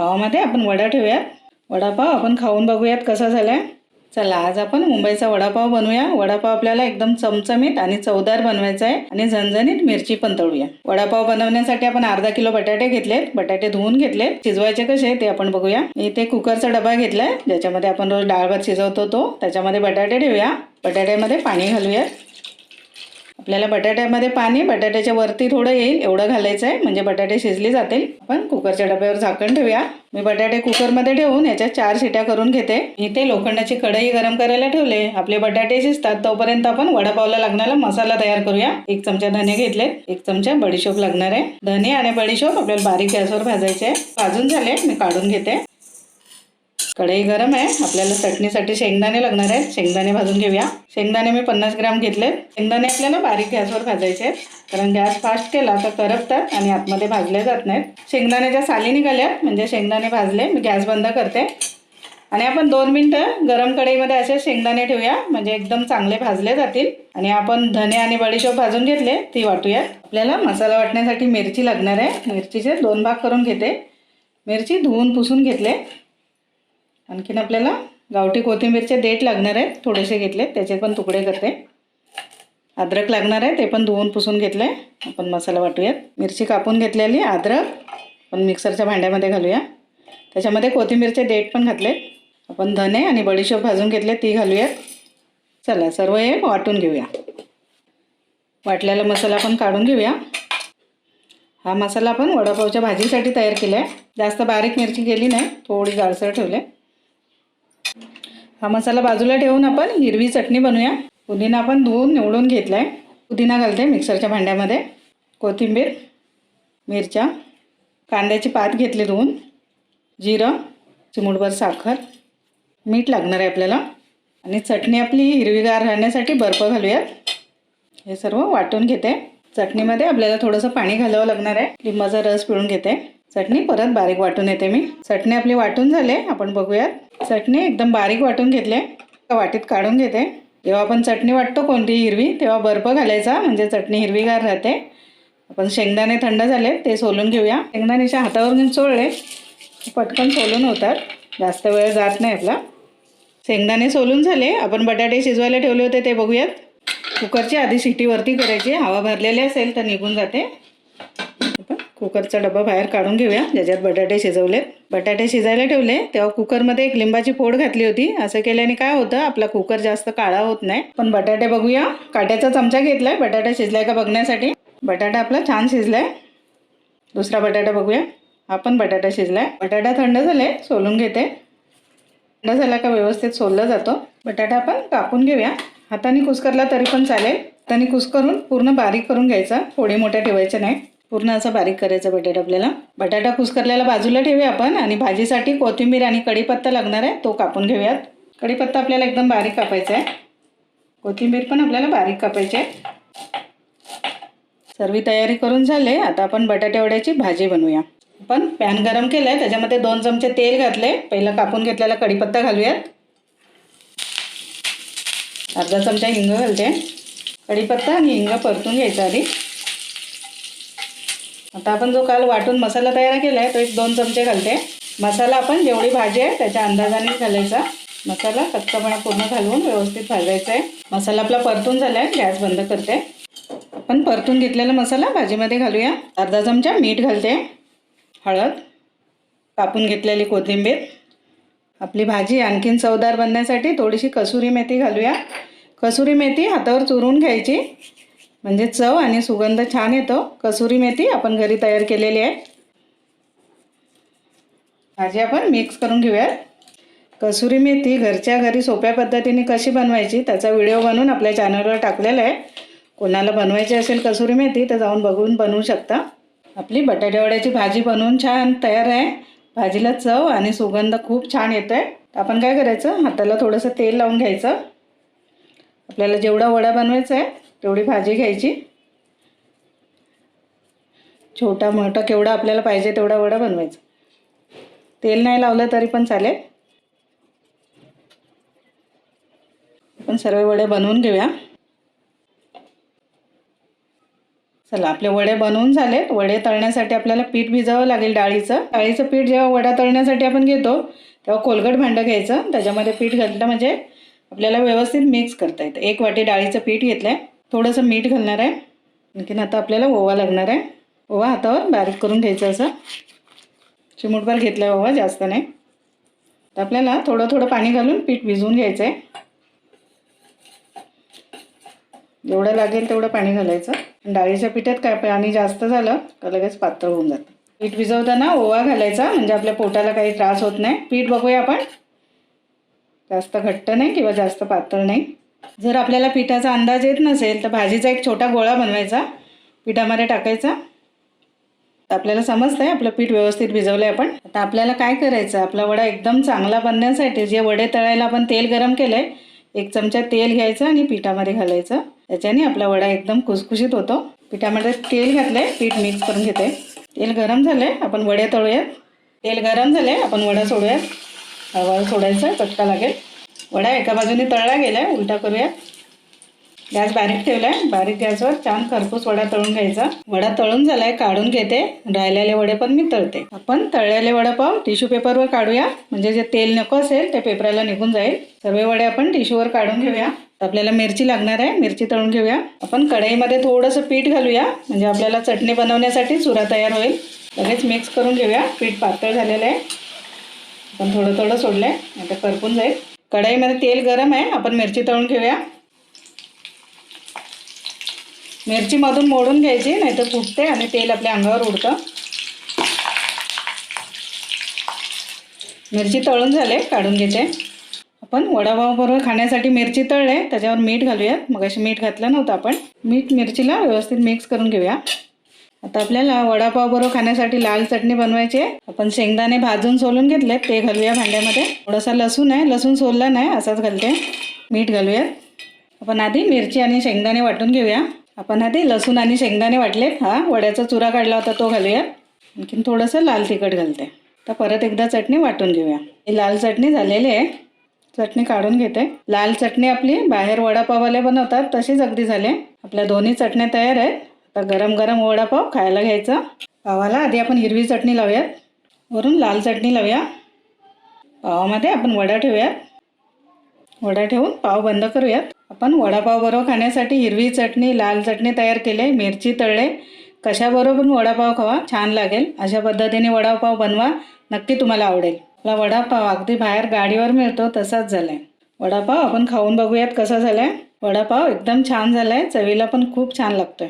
पावामध्ये आपण वडा ठेवूयात. वडापाव आपण खाऊन बघूयात कसा झाला आहे चला आज आपण मुंबईचा वडापाव बनवूया. वडापाव आपल्याला एकदम चमचमीत आणि चवदार बनवायचा आहे आणि झणझणीत मिरची पण तळूया. वडापाव बनवण्यासाठी आपण अर्धा किलो बटाटे घेतलेत. बटाटे धुवून घेतलेत. शिजवायचे कसे ते आपण बघूया. इथे कुकरचा डबा घेतलाय. ज्याच्यामध्ये आपण रोज डाळ भात शिजवतो तो. त्याच्यामध्ये बटाटे ठेवूया. बटाट्यामध्ये पाणी घालूयात. आपल्याला बटाट्यामध्ये पाणी बटाट्याच्या वरती थोडं येईल एवढं घालायचं आहे. म्हणजे बटाटे शिजले जातील. आपण कुकरच्या डब्यावर झाकण ठेवूया. मी बटाटे कुकरमध्ये ठेवून याच्यात चार शिट्या करून घेते. इथे लोखंडाची कढई गरम करायला ठेवले. आपले बटाटे शिजतात. तोपर्यंत आपण वडापावला लागणारा मसाला तयार करूया. एक चमचा धने घेतले एक चमचा बडीशोप लागणार आहे. धने आणि बडीशोप आपल्याला बारीक गॅसवर भाजायचे आहे. भाजून झाले. मी काढून घेते. कढई गरम आहे. आपल्याला चटणीसाठी शेंगदाणे लागणार आहेत. शेंगदाणे भाजून घेऊया. शेंगदाणे मी पन्नास ग्राम घेतले. शेंगदाणे आपल्याला बारीक गॅसवर भाजायचे आहेत. कारण गॅस फास्ट केला तर करपतात आणि आतमध्ये भाजले जात नाहीत. शेंगदाण्याच्या साली निघाल्या म्हणजे शेंगदाणे भाजले मी गॅस बंद करते. आणि आपण दोन मिनटं गरम कढईमध्ये असे शेंगदाणे ठेवूया. म्हणजे एकदम चांगले भाजले जातील. आणि आपण धने आणि बडीशोप भाजून घेतले ती वाटूयात. आपल्याला मसाला वाटण्यासाठी मिरची लागणार आहे. मिरचीचे दोन भाग करून घेते. मिरची धुवून पुसून घेतले. आणखीन आपल्याला गावठी कोथिंबीरचे देठ लागणार आहेत थोडेसे घेतले त्याचे पण तुकडे करते. अद्रक लागणार आहे ते पण धुवून पुसून घेतले. आपण मसाला वाटूयात. मिरची कापून घेतलेली अद्रक पण मिक्सरच्या भांड्यामध्ये घालूया. त्याच्यामध्ये कोथिंबीरचे देठ पण घातले आपण धने आणि बडीशोप भाजून घेतले ती घालूयात. चला सर्व हे वाटून घेऊया. वाटलेला मसाला आपण काढून घेऊया. हा मसाला आपण वडापावच्या भाजीसाठी तयार केला आहे जास्त बारीक मिरची गेली नाही थोडी जाळसर ठेवली. आहे हा मसाला बाजूला ठेवून आपण हिरवी चटणी बनवूया. पुदिना आपण धुवून निवडून घेतला आहे पुदिना घालते मिक्सरच्या भांड्यामध्ये. कोथिंबीर मिरच्या कांद्याची पात घेतली धुवून. जिरं चिमूटभर साखर. मीठ लागणार आहे आपल्याला. आणि चटणी आपली हिरवीगार राहण्यासाठी बर्फ घालूयात. हे सर्व वाटून घेते. चटणीमध्ये आपल्याला थोडंसं पाणी घालावं लागणार आहे. लिंबाचा रस पिळून घेते. चटणी परत बारीक वाटून येते मी. चटणी आपली वाटून झाले आपण बघूयात. चटणी एकदम बारीक वाटून घेतले वाटीत काढून घेते. जेव्हा आपण चटणी वाटतो कोणती हिरवी तेव्हा बर्फ घालायचा म्हणजे चटणी हिरवीगार राहते. आपण शेंगदाणे थंड झाले ते सोलून घेऊया. शेंगदाण्याच्या हातावर घेऊन चोळले पटकन सोलून होतात. जास्त वेळ जात नाही आपला. शेंगदाणे सोलून झाले आपण बटाटे शिजवायला ठेवले होते ते बघूयात. कुकरची आधी शिटीवरती करायची हवा भरलेली असेल तर निघून जाते. कुकरचा डबा बाहेर काढून घेऊया ज्याच्यात बटाटे शिजवले. बटाटे शिजायला ठेवले तेव्हा कुकरमध्ये एक लिंबाची फोड घातली होती. असं केल्याने काय होतं आपला कुकर जास्त काळा होत नाही. पण बटाटे बघूया. काट्याचा चमचा घेतलाय. बटाटा शिजलाय का बघण्यासाठी? बटाटा आपला छान शिजलाय. दुसरा बटाटा बघूया. हा पण बटाटा शिजलाय. बटाटा थंड झालाय सोलून घेते. थंड झाला का व्यवस्थित सोलला जातो. बटाटा आपण कापून घेऊया. हाताने कुस्करला तरी पण चालेल. हाताने कुस्करून पूर्ण बारीक करून घ्यायचा. फोडी मोठ्या ठेवायच्या नाही पूर्ण असं बारीक करायचं बटाटा आपल्याला. बटाटा कुस्करल्याला बाजूला ठेवूया आपण आणि भाजीसाठी कोथिंबीर आणि कढीपत्ता लागणार आहे तो कापून घेऊयात. कढीपत्ता आपल्याला एकदम बारीक कापायचा आहे. कोथिंबीर पण आपल्याला बारीक कापायची आहे. सर्व तयारी करून झाले आता आपण बटाटेवड्याची भाजी बनवूया. आपण पॅन गरम केलं आहे त्याच्यामध्ये दोन चमचे तेल घातले. पहिला कापून घेतलेला कढीपत्ता घालूयात. अर्धा चमचा हिंग घालते. कढीपत्ता आणि हिंग परतून घ्यायचा आधी. आता आपण जो काल वाटून मसाला तयार केला आहे तो एक दोन चमचे घालते. मसाला आपण जेवढी भाजी आहे त्याच्या अंदाजाने घालायचा. मसाला कच्चापणा पूर्ण घालून व्यवस्थित भाजायचा आहे. मसाला आपला परतून झाला आहे गॅस बंद करते. आपण परतून घेतलेला मसाला भाजीमध्ये घालूया. अर्धा चमचा मीठ घालते. हळद. कापून घेतलेली कोथिंबीर. आपली भाजी आणखीन चवदार बनण्यासाठी थोडीशी कसुरी मेथी घालूया. कसुरी मेथी हातावर चुरून घ्यायची. म्हणजे चव आणि सुगंध छान येतो. कसुरी मेथी आपण घरी तयार केलेली आहे. भाजी आपण मिक्स करून घेऊयात. कसुरी मेथी घरच्या घरी सोप्या पद्धतीने कशी बनवायची त्याचा व्हिडिओ बनवून आपल्या चॅनलवर टाकलेला आहे. कोणाला बनवायची असेल कसुरी मेथी तर जाऊन बघून बनवू शकता. आपली बटाटेवड्याची भाजी बनवून छान तयार आहे. भाजीला चव आणि सुगंध खूप छान येतो आहे आपण काय करायचं? हाताला थोडंसं तेल लावून घ्यायचं. आपल्याला जेवढा वडा बनवायचा आहे तेवढी भाजी घ्यायची. छोटा मोठा केवढा आपल्याला पाहिजे तेवढा वडा बनवायचा. तेल नाही लावलं तरी पण चालेल. आपण सर्व वडे बनवून घेऊया. चला आपले वडे बनवून झालेत वडे तळण्यासाठी आपल्याला पीठ भिजावं लागेल डाळीचं. डाळीचं पीठ जेव्हा वडा तळण्यासाठी आपण घेतो तेव्हा कोलगट भांडं घ्यायचं. त्याच्यामध्ये पीठ घातलं म्हणजे आपल्याला व्यवस्थित मिक्स करता येतं. एक वाटी डाळीचं पीठ घेतलं आहे थोडंसं मीठ घालणार आहे. आणखीन आता आपल्याला ओवा लागणार आहे. ओवा हातावर बारीक करून घ्यायचं असं. चिमूटभर घेतला आहे ओवा जास्त नाही. तर आपल्याला थोडं थोडं पाणी घालून पीठ भिजवून घ्यायचं आहे जेवढं लागेल तेवढं पाणी घालायचं. डाळीच्या पिठात काय पाणी जास्त झालं का लगेच पातळ होऊन जातं. पीठ भिजवताना ओवा घालायचा म्हणजे आपल्या पोटाला काही त्रास होत नाही. पीठ बघूया आपण. जास्त घट्ट नाही किंवा जास्त पातळ नाही. जर आपल्याला पिठाचा अंदाज येत नसेल तर भाजीचा एक छोटा गोळा बनवायचा पिठामध्ये टाकायचा. तर आपल्याला समजतं आहे आपलं पीठ व्यवस्थित भिजवलं आहे आपण. आता आपल्याला काय करायचं? आपला वडा एकदम चांगला बनण्यासाठी जे वडे तळायला आपण तेल गरम केलं आहे एक चमचा तेल घ्यायचं आणि पिठामध्ये घालायचं. त्याच्याने आपला वडा एकदम खुसखुशीत होतो. पिठामध्ये तेल घातलं आहे पीठ मिक्स करून घेते. तेल गरम झालं आहे आपण वडे तळूयात. तेल गरम झाले आपण वडा सोडूयात. हळूहळू सोडायचं चटका लागेल. वडा एका बाजूने तळला गेला आहे उलटा करूया. गॅस बारीक ठेवला आहे बारीक गॅसवर छान खरपूस वडा तळून घ्यायचा. वडा तळून झालाय काढून घेते. राहिलेले वडे पण मी तळते. आपण तळलेले वडापाव टिश्यू पेपरवर काढूया. म्हणजे जे तेल नको असेल ते पेपराला निघून जाईल. सर्व वडे आपण टिश्यूवर काढून घेऊया. आपल्याला मिरची लागणार आहे मिरची तळून घेऊया. आपण कढईमध्ये थोडंसं पीठ घालूया. म्हणजे आपल्याला चटणी बनवण्यासाठी चुरा तयार होईल. लगेच मिक्स करून घेऊया. पीठ पातळ झालेलं आहे. आपण थोडं थोडं सोडलं आहे आता करपून जाईल. कढईमध्ये तेल गरम आहे. आपण मिरची तळून घेऊया. मिरचीमधून मोडून घ्यायची नाहीतर फुटते आणि तेल आपल्या अंगावर उडतं. मिरची तळून झाले काढून घेते. आपण वडापावबरोबर खाण्यासाठी मिरची तळले त्याच्यावर मीठ घालूयात. मग अशी मीठ घातलं नव्हतं आपण. मीठ मिरचीला व्यवस्थित मिक्स करून घेऊया. आता आपल्याला वडापाव बरोबर खाण्यासाठी लाल चटणी बनवायची आहे. आपण शेंगदाणे भाजून सोलून घेतले ते घालूया भांड्यामध्ये. थोडासा लसूण आहे लसूण सोलला नाही असाच घालते. मीठ घालूयात. आपण आधी मिरची आणि शेंगदाणे वाटून घेऊया. आपण आधी लसूण आणि शेंगदाणे वाटलेत. हा वड्याचा चुरा काढला होता तो घालूया आणखीन थोडंसं लाल तिखट घालते. तर परत एकदा चटणी वाटून घेऊया. ही लाल चटणी झालेली आहे. चटणी काढून घेते. लाल चटणी आपली बाहेर वडापाववाले बनवतात तशीच अगदी झाले. आपल्या दोन्ही चटण्या तयार आहेत. आता गरम गरम वडापाव खायला घ्यायचा. पावाला आधी आपण हिरवी चटणी लावूयात. वरून लाल चटणी लावूया. पावामध्ये आपण वडा ठेवूयात. वडा ठेवून पाव बंद करूयात. आपण वडापाव बरोबर खाण्यासाठी हिरवी चटणी लाल चटणी तयार केले मिरची तळले. कशाबरोबर वडापाव खावा? छान लागेल. अशा पद्धतीने वडापाव बनवा. नक्की तुम्हाला आवडेल. आपला वडापाव अगदी बाहेर गाडीवर मिळतो तसाच झालाय. वडापाव आपण खाऊन बघूयात कसा झालाय. वडापाव एकदम छान झालाय. चवीला पण खूप छान लागतोय.